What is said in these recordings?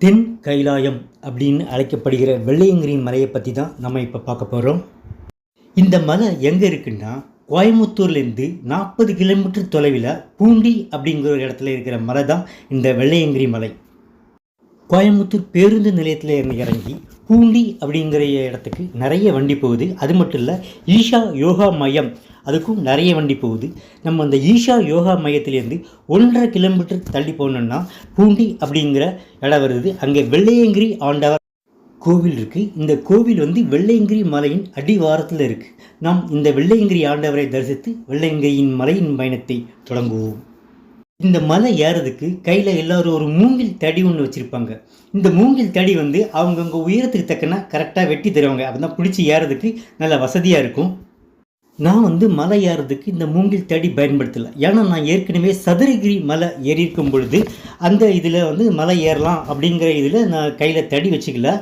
தென் கைலாயம் அப்படின்னு அழைக்கப்படுகிற வெள்ளையங்கிரி மலையை பற்றி தான் நம்ம இப்போ பார்க்க போகிறோம் இந்த மலை எங்கே இருக்குன்னா கோயம்புத்தூர்லேருந்து நாற்பது கிலோமீட்டர் தொலைவில் பூண்டி அப்படிங்கிற ஒரு இடத்துல இருக்கிற மலை தான் இந்த வெள்ளையங்கிரி மலை. கோயம்புத்தூர் பேருந்து நிலையத்தில் இருந்து இறங்கி பூண்டி அப்படிங்கிற இடத்துக்கு நிறைய வண்டி போகுது. அது மட்டும் இல்லை ஈஷா யோகா மையம் அதுக்கும் நிறைய வண்டி போகுது. நம்ம அந்த ஈஷா யோகா மையத்திலேருந்து ஒன்றரை கிலோமீட்டர் தள்ளி போனோம்னா பூண்டி அப்படிங்கிற இடம் வருது. அங்கே வெள்ளையங்கிரி ஆண்டவர் கோவில் இருக்குது இந்த கோவில் வந்து வெள்ளையங்கிரி மலையின் அடிவாரத்தில் இருக்குது நாம் இந்த வெள்ளையங்கிரி ஆண்டவரை தரிசித்து வெள்ளையங்கிரியின் மலையின் பயணத்தை தொடங்குவோம். இந்த மலை ஏறதுக்கு கையில் எல்லோரும் ஒரு மூங்கில் தடி ஒன்று வச்சுருப்பாங்க. இந்த மூங்கில் தடி வந்து அவங்கவுங்க உயரத்துக்கு தக்கன கரெக்டாக வெட்டி தருவாங்க. அப்போ தான் பிடிச்சி ஏறதுக்கு நல்ல வசதியாக இருக்கும். நான் வந்து மலை ஏறுறதுக்கு இந்த மூங்கில் தடி பயன்படுத்தலை. ஏன்னா நான் ஏற்கனவே சதுரகிரி மலை ஏறியிருக்கும் பொழுது அந்த இதில் வந்து மலை ஏறலாம் அப்படிங்கிற இதில் நான் கையில் தடி வச்சுக்கல.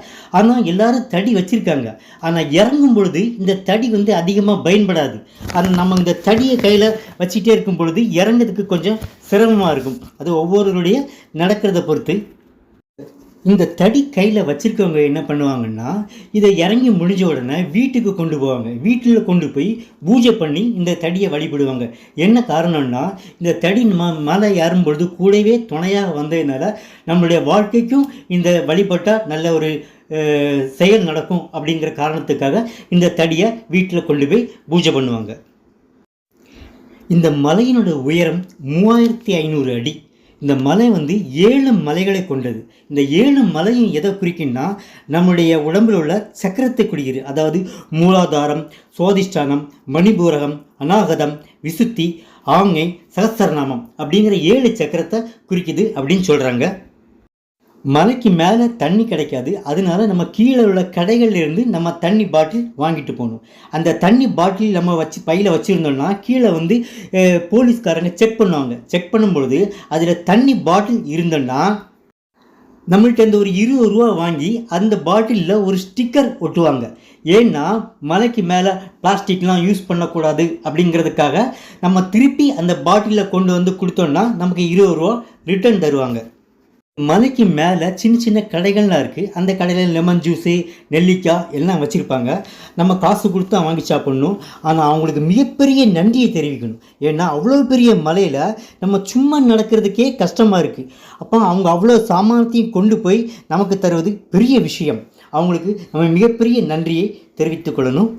ஆனால் எல்லோரும் தடி வச்சுருக்காங்க. ஆனால் இறங்கும் பொழுது இந்த தடி வந்து அதிகமாக பயன்படாது. ஆனால் நம்ம இந்த தடியை கையில் வச்சுட்டே இருக்கும் பொழுது இறங்கிறதுக்கு கொஞ்சம் சிரமமாக இருக்கும். அது ஒவ்வொருவருடைய நடக்கிறத பொறுத்து. இந்த தடி கையில் வச்சுருக்கவங்க என்ன பண்ணுவாங்கன்னா இதை இறங்கி முடிஞ்ச உடனே வீட்டுக்கு கொண்டு போவாங்க. வீட்டில் கொண்டு போய் பூஜை பண்ணி இந்த தடியை வழிபடுவாங்க. என்ன காரணம்னா இந்த தடி ம மலை ஏறும் பொழுது கூடவே துணையாக வந்ததுனால நம்மளுடைய வாழ்க்கைக்கும் இந்த வழிபட்டால் நல்ல ஒரு செயல் நடக்கும் அப்படிங்கிற காரணத்துக்காக இந்த தடியை வீட்டில் கொண்டு போய் பூஜை பண்ணுவாங்க. இந்த மலையினோட உயரம் மூவாயிரத்தி ஐநூறு அடி. இந்த மலை வந்து ஏழு மலைகளை கொண்டது. இந்த ஏழு மலையும் எதை குறிக்குன்னா நம்முடைய உடம்பில் உள்ள சக்கரத்தை குறிக்கிறது அதாவது மூலாதாரம் சுவாதிஷ்டானம் மணிபூரகம் அநாகதம் விசுத்தி ஆங்கை சகசரநாமம் அப்படிங்கிற ஏழு சக்கரத்தை குறிக்குது அப்படின்னு சொல்கிறாங்க மலைக்கு மேலே தண்ணி கிடைக்காது. அதனால நம்ம கீழே உள்ள கடைகள்லேருந்து நம்ம தண்ணி பாட்டில் வாங்கிட்டு போகணும். அந்த தண்ணி பாட்டில் நம்ம வச்சு பையில் வச்சுருந்தோம்னா கீழே வந்து போலீஸ்காரங்க செக் பண்ணுவாங்க. செக் பண்ணும்பொழுது அதில் தண்ணி பாட்டில் இருந்தோன்னா நம்மள்கிட்ட இந்த ஒரு இருபது ரூபா வாங்கி அந்த பாட்டிலில் ஒரு ஸ்டிக்கர் ஒட்டுவாங்க. ஏன்னா மலைக்கு மேலே பிளாஸ்டிக்லாம் யூஸ் பண்ணக்கூடாது அப்படிங்கிறதுக்காக நம்ம திருப்பி அந்த பாட்டிலில் கொண்டு வந்து கொடுத்தோம்னா நமக்கு இருபது ரூபா ரிட்டர்ன் தருவாங்க. மலைக்கு மேலே சின்ன சின்ன கடைகள்லாம் இருக்குது அந்த கடையில் லெமன் ஜூஸு நெல்லிக்காய் எல்லாம் வச்சுருப்பாங்க. நம்ம காசு கொடுத்து வாங்கி சாப்பிட்ணும். ஆனால் அவங்களுக்கு மிகப்பெரிய நன்றியை தெரிவிக்கணும். ஏன்னா அவ்வளோ பெரிய மலையில் நம்ம சும்மா நடக்கிறதுக்கே கஷ்டமாக இருக்குது அப்போ அவங்க அவ்வளோ சாமானத்தையும் கொண்டு போய் நமக்கு தருவது பெரிய விஷயம். அவங்களுக்கு நம்ம மிகப்பெரிய நன்றியை தெரிவித்துக்கொள்ளணும்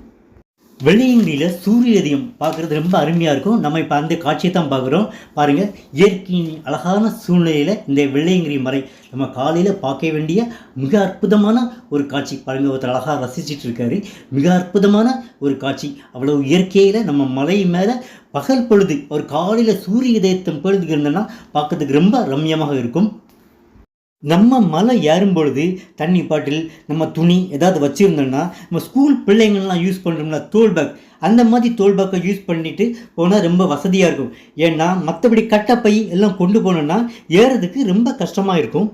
கொள்ளணும் வெள்ளையங்கிரியில் சூரிய உதயம் பார்க்குறது ரொம்ப அருமையாக இருக்கும். நம்ம இப்போ அந்த காட்சியை தான் பார்க்குறோம். பாருங்கள் இயற்கையின் அழகான சூழ்நிலையில் இந்த வெள்ளையங்கிரி மலை நம்ம காலையில் பார்க்க வேண்டிய மிக அற்புதமான ஒரு காட்சி. பாருங்கள் ஒருத்தர் அழகாக ரசிச்சிட்டு இருக்காரு. மிக அற்புதமான ஒரு காட்சி. அவ்வளோ இயற்கையில் நம்ம மலை மேலே பகல் பொழுது ஒரு காலையில் சூரிய உதயத்தின் பொழுது இருந்தோன்னா பார்க்கறதுக்கு ரொம்ப ரம்யமாக இருக்கும். நம்ம மலை ஏறும் பொழுது தண்ணி பாட்டில் நம்ம துணி ஏதாவது வச்சுருந்தோம்னா நம்ம ஸ்கூல் பிள்ளைங்கள்லாம் யூஸ் பண்ணுறோம்னா தோல் பேக் அந்த மாதிரி தோல் பேக்கை யூஸ் பண்ணிட்டு போனால் ரொம்ப வசதியாக இருக்கும். ஏன்னா மற்றபடி கட்டப்பை எல்லாம் கொண்டு போனோம்னா ஏறதுக்கு ரொம்ப கஷ்டமாக இருக்கும்.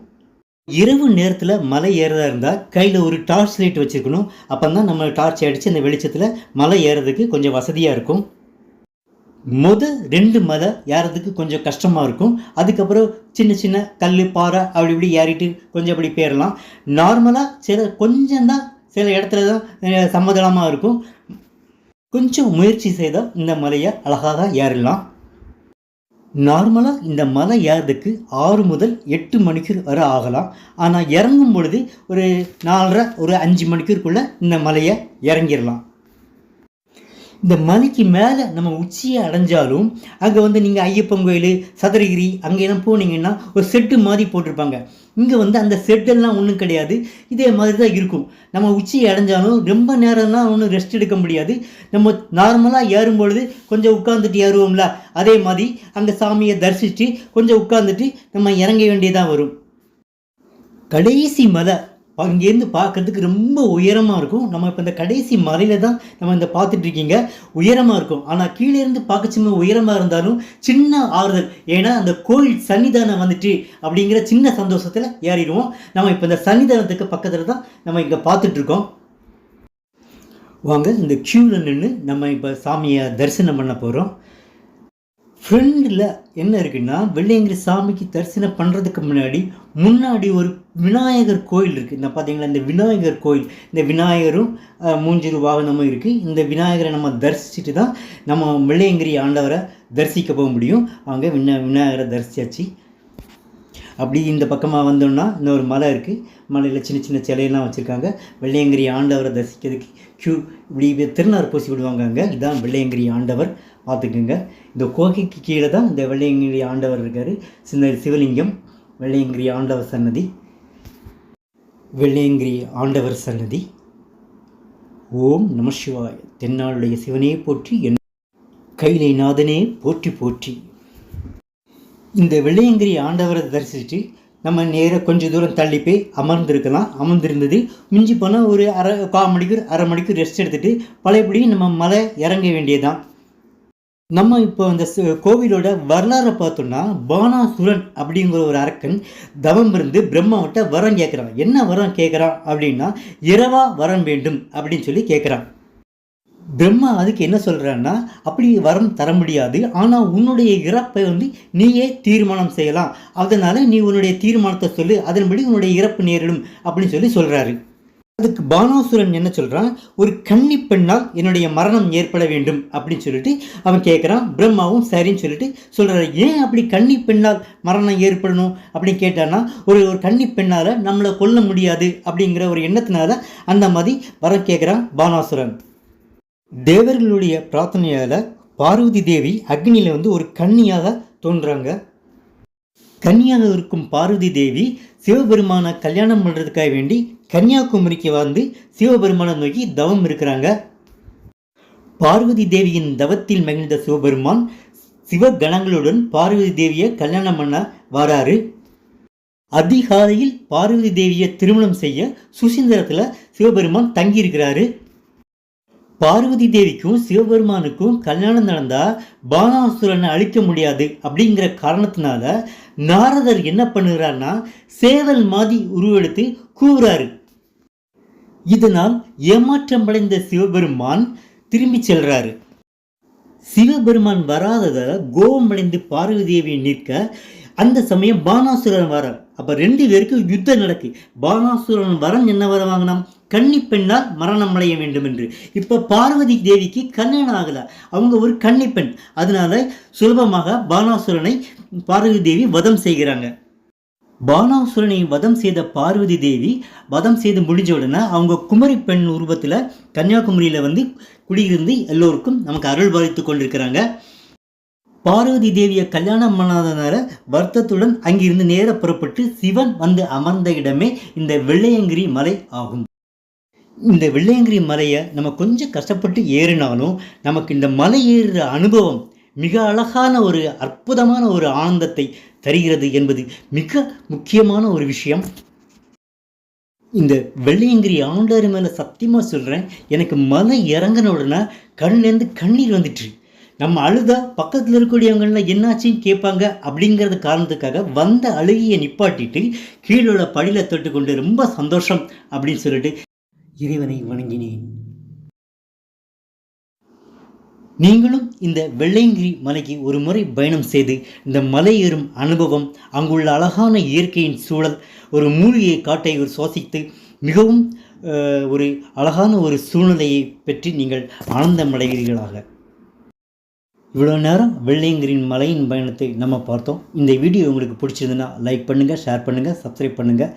இரவு நேரத்தில் மலை ஏறதா இருந்தால் கையில் ஒரு டார்ச் லைட் வச்சுருக்கணும். அப்போ தான் நம்ம டார்ச் அடித்து அந்த வெளிச்சத்தில் மலை ஏறதுக்கு கொஞ்சம் வசதியாக இருக்கும். முத ரெண்டு மலை ஏறதுக்கு கொஞ்சம் கஷ்டமாக இருக்கும். அதுக்கப்புறம் சின்ன சின்ன கல் பாறை அப்படி இப்படி ஏறிட்டு கொஞ்சம் அப்படி போயிடலாம் நார்மலாக சில கொஞ்சம் தான் சில இடத்துல தான் சமதளமாக இருக்கும். கொஞ்சம் முயற்சி செய்தால் இந்த மலையை அழகாக ஏறலாம். நார்மலாக இந்த மலை ஏறதுக்கு ஆறு முதல் எட்டு மணிக்கூர் வரை ஆகலாம். ஆனால் இறங்கும் பொழுது ஒரு நாலரை ஒரு அஞ்சு மணிக்கூருக்குள்ளே இந்த மலையை இறங்கிடலாம் இந்த மலைக்கு மேலே நம்ம உச்சியை அடைஞ்சாலும் அங்கே வந்து நீங்கள் ஐயப்பன் கோயில் சதுரகிரி அங்கெல்லாம் போனீங்கன்னா ஒரு செட்டு மாதிரி போட்டிருப்பாங்க. இங்கே வந்து அந்த செட்டெல்லாம் ஒன்றும் கிடையாது. இதே மாதிரி தான் இருக்கும். நம்ம உச்சியை அடைஞ்சாலும் ரொம்ப நேரம்லாம் ஒன்றும் ரெஸ்ட் எடுக்க முடியாது. நம்ம நார்மலாக ஏறும் பொழுது கொஞ்சம் உட்காந்துட்டு ஏறுவோம்ல அதே மாதிரி அங்கே சாமியை தரிசித்து கொஞ்சம் உட்காந்துட்டு நம்ம இறங்க வேண்டியதாக வரும். கடைசி மலை அங்கேருந்து பார்க்கறதுக்கு ரொம்ப உயரமாக இருக்கும். நம்ம இப்போ இந்த கடைசி மலையில் தான் நம்ம இந்த பார்த்துட்ருக்கீங்க உயரமாக இருக்கும். ஆனால் கீழே இருந்து பார்க்க சும்மா உயரமாக இருந்தாலும் சின்ன ஆறுதல். ஏன்னா அந்த கோயில் சன்னிதானம் வந்துட்டு அப்படிங்கிற சின்ன சந்தோஷத்தில் ஏறிடுவோம். நம்ம இப்போ இந்த சன்னிதானத்துக்கு பக்கத்தில் தான் நம்ம இங்கே பார்த்துட்ருக்கோம் வாங்க இந்த க்யூவில் நின்று நம்ம இப்போ சாமியை தரிசனம் பண்ண போகிறோம் ஃப்ரெண்டில் என்ன இருக்குன்னா வெள்ளையங்கிரி சாமிக்கு தரிசனம் பண்ணுறதுக்கு முன்னாடி முன்னாடி ஒரு விநாயகர் கோயில் இருக்குது இந்த பார்த்தீங்களா இந்த விநாயகர் கோயில். இந்த விநாயகரும் மூஞ்சிரு வாகனமும் இருக்குது இந்த விநாயகரை நம்ம தரிசிச்சுட்டு தான் நம்ம வெள்ளையங்கிரி ஆண்டவரை தரிசிக்க போக முடியும். அவங்க விநா விநாயகரை தரிசியாச்சு அப்படி இந்த பக்கமாக வந்தோம்னா இன்னொரு மலை இருக்குது மலையில் சின்ன சின்ன சிலையெல்லாம் வச்சுருக்காங்க. வெள்ளையங்கிரி ஆண்டவரை தரிசிக்கிறதுக்கு க்யூ இப்படி இது திருநார் பூசி விடுவாங்க அங்கே. இதுதான் வெள்ளையங்கிரி ஆண்டவர் பார்த்துக்குங்க. இந்த கோகைக்கு கீழே தான் இந்த வெள்ளையங்கிரி ஆண்டவர் இருக்கார். சின்ன சிவலிங்கம் வெள்ளையங்கிரி ஆண்டவர் சன்னதி வெள்ளையங்கிரி ஆண்டவர் சன்னதி. ஓம் நம சிவாய. தென்னாளுடைய சிவனே போற்றி என் கைலை நாதனே போற்றி போற்றி. இந்த வெள்ளையங்கிரி ஆண்டவரை தரிசிச்சுட்டு நம்ம நேராக கொஞ்சம் தூரம் தள்ளி போய் அமர்ந்திருக்கலாம். அமர்ந்திருந்தது மிஞ்சி போனால் ஒரு அரை கால் மணிக்கு அரை மணிக்கு ரெஸ்ட் எடுத்துகிட்டு பழையபடி நம்ம மலை இறங்க வேண்டியதுதான். நம்ம இப்போ அந்த கோவிலோட வரலாறை பார்த்தோம்னா பானாசுரன் அப்படிங்கிற ஒரு அரக்கன் தவம் இருந்து பிரம்மாவிட்ட வரம் கேட்குறான். என்ன வரம் கேட்குறான் அப்படின்னா இரவா வரம் வேண்டும் அப்படின்னு சொல்லி கேட்குறான். பிரம்மா அதுக்கு என்ன சொல்கிறான்னா அப்படி வரம் தர முடியாது. ஆனால் உன்னுடைய இறப்பை வந்து நீயே தீர்மானம் செய்யலாம். அதனால் நீ உன்னுடைய தீர்மானத்தை சொல்லு. அதன்படி உன்னுடைய இறப்பு நேரிடும் அப்படின்னு சொல்லி சொல்கிறாரு அதுக்கு பானாசுரன் என்ன சொல்கிறான் ஒரு கன்னி பெண்ணால் என்னுடைய மரணம் ஏற்பட வேண்டும் அப்படின்னு சொல்லிட்டு அவன் கேட்குறான் பிரம்மாவும் சரின்னு சொல்லிட்டு சொல்கிறாரு ஏன் அப்படி கன்னி பெண்ணால் மரணம் ஏற்படணும் அப்படின்னு கேட்டான்னா ஒரு ஒரு கன்னி பெண்ணால் நம்மளை கொல்ல முடியாது அப்படிங்கிற ஒரு எண்ணத்தினால அந்த மாதிரி வரம் கேட்குறான் பானாசுரன். தேவர்களுடைய பிரார்த்தனையால் பார்வதி தேவி அக்னியில் வந்து ஒரு கன்னியாக தோன்றாங்க. கன்னியாக இருக்கும் பார்வதி தேவி சிவபெருமானை கல்யாணம் பண்ணுறதுக்காக வேண்டி கன்னியாகுமரிக்கு வந்து சிவபெருமானை நோக்கி தவம் இருக்கிறாங்க. பார்வதி தேவியின் தவத்தில் மகிழ்ந்த சிவபெருமான் சிவகணங்களுடன் பார்வதி தேவியை கல்யாணம் பண்ண வராரு. அதிகாலையில் பார்வதி தேவியை திருமணம் செய்ய சுசீந்திரத்தில் சிவபெருமான் தங்கியிருக்கிறாரு. பார்வதி தேவிக்கும் சிவபெருமானுக்கும் கல்யாணம் நடந்தா பானாசுரனை அழிக்க முடியாது அப்படிங்கிற காரணத்தினால நாரதர் என்ன பண்ணுகிறார்னா சேவல் மாதிரி உருவெடுத்து கூவுறாரு. இதனால் ஏமாற்றமடைந்த சிவபெருமான் திரும்பி செல்றாரு. சிவபெருமான் வராததால் கோபமடைந்து பார்வதி தேவி நிற்க அந்த சமயம் பானாசுரன் வரார். அப்போ ரெண்டு பேருக்கும் யுத்தம் நடக்கு. பானாசுரன் வரம் என்ன வர வாங்கினான்? கன்னி பெண்ணால் மரணம் அடைய வேண்டும் என்று. இப்போ பார்வதி தேவிக்கு கல்யாணம் ஆகலை. அவங்க ஒரு கன்னி பெண். அதனால சுலபமாக பானாசுரனை பார்வதி தேவி வதம் செய்கிறாங்க. பானாசுரனை வதம் செய்த பார்வதி தேவி வதம் செய்து முடிஞ்ச உடனே அவங்க குமரி பெண் உருவத்தில் கன்னியாகுமரியில் வந்து குடியிருந்து எல்லோருக்கும் நமக்கு அருள் பாதித்து கொண்டிருக்கிறாங்க. பார்வதி தேவியை கல்யாணம் பண்ணாதனால வருத்தத்துடன் அங்கிருந்து நேர புறப்பட்டு சிவன் வந்து அமர்ந்த இடமே இந்த வெள்ளையங்கிரி மலை ஆகும். இந்த வெள்ளையங்கிரி மலையை நம்ம கொஞ்சம் கஷ்டப்பட்டு ஏறினாலும் நமக்கு இந்த மலை ஏறுகிற அனுபவம் மிக அழகான ஒரு அற்புதமான ஒரு ஆனந்தத்தை தருகிறது என்பது மிக முக்கியமான ஒரு விஷயம். இந்த வெள்ளையங்கிரி ஆண்டவர் மேலே சத்தியமாக சொல்கிறேன் எனக்கு மலை இறங்கின உடனே கண்ணிலேருந்து கண்ணீர் வந்துட்டு நம்ம அழுதா பக்கத்தில் இருக்கக்கூடியவங்களாம் என்னாச்சுன்னு கேட்பாங்க அப்படிங்கிறது காரணத்துக்காக வந்த அழுகியை நிப்பாட்டிட்டு கீழே உள்ள படியில் தொட்டு கொண்டு ரொம்ப சந்தோஷம் அப்படின்னு சொல்லிட்டு இறைவனை வணங்கினேன். நீங்களும் இந்த வெள்ளையங்கிரி மலைக்கு ஒரு முறை பயணம் செய்து இந்த மலை ஏறும் அனுபவம் அங்குள்ள அழகான இயற்கையின் சூழல் ஒரு மூலிகை காட்டை ஒரு சுவாசித்து மிகவும் ஒரு அழகான ஒரு சூழ்நிலையை பற்றி நீங்கள் ஆனந்தமடைகிறீர்களாக இவ்வளோ நேரம் வெள்ளையங்கிரின் மலையின் பயணத்தை நம்ம பார்த்தோம். இந்த வீடியோ உங்களுக்கு பிடிச்சிருந்துன்னா லைக் பண்ணுங்கள் ஷேர் பண்ணுங்கள் சப்ஸ்கிரைப் பண்ணுங்கள்